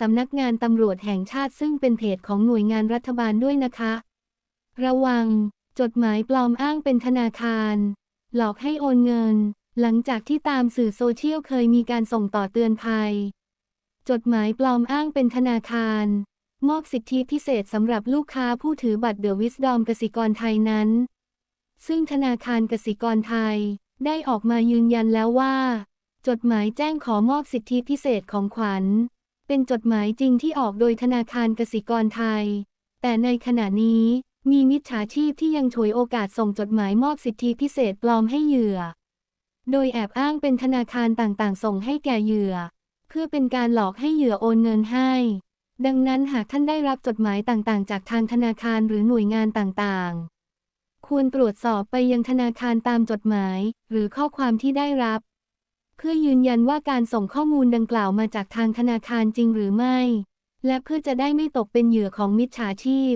สำนักงานตำรวจแห่งชาติซึ่งเป็นเพจของหน่วยงานรัฐบาลด้วยนะคะ ระวัง จดหมายปลอมอ้างเป็นธนาคาร หลอกให้โอนเงิน หลังจากที่ตามสื่อโซเชียลเคยมีการส่งต่อเตือนภัย จดหมายปลอมอ้างเป็นธนาคาร มอบสิทธิพิเศษสำหรับลูกค้าผู้ถือบัตรเดอะวิสดอมกสิกรไทยนั้น ซึ่งธนาคารกสิกรไทยได้ออกมายืนยันแล้วว่า จดหมายแจ้งขอมอบสิทธิพิเศษของขวัญ เป็นจดหมายจริงที่ออกโดยธนาคารกสิกรไทย แต่ในขณะนี้มีมิจฉาชีพที่ยังฉวยโอกาสส่งจดหมายมอบสิทธิพิเศษปลอมให้เหยื่อ โดยแอบอ้างเป็นธนาคารต่างๆ ส่งให้แก่เหยื่อ เพื่อเป็นการหลอกให้เหยื่อโอนเงินให้ ดังนั้นหากท่านได้รับจดหมายต่างๆ จากทางธนาคารหรือหน่วยงานต่างๆ ควรตรวจสอบไปยังธนาคารตามจดหมาย หรือข้อความที่ได้รับ เพื่อยืนยันว่าการส่งข้อมูลดังกล่าวมาจากทางธนาคารจริงหรือไม่ และเพื่อจะได้ไม่ตกเป็นเหยื่อของมิจฉาชีพ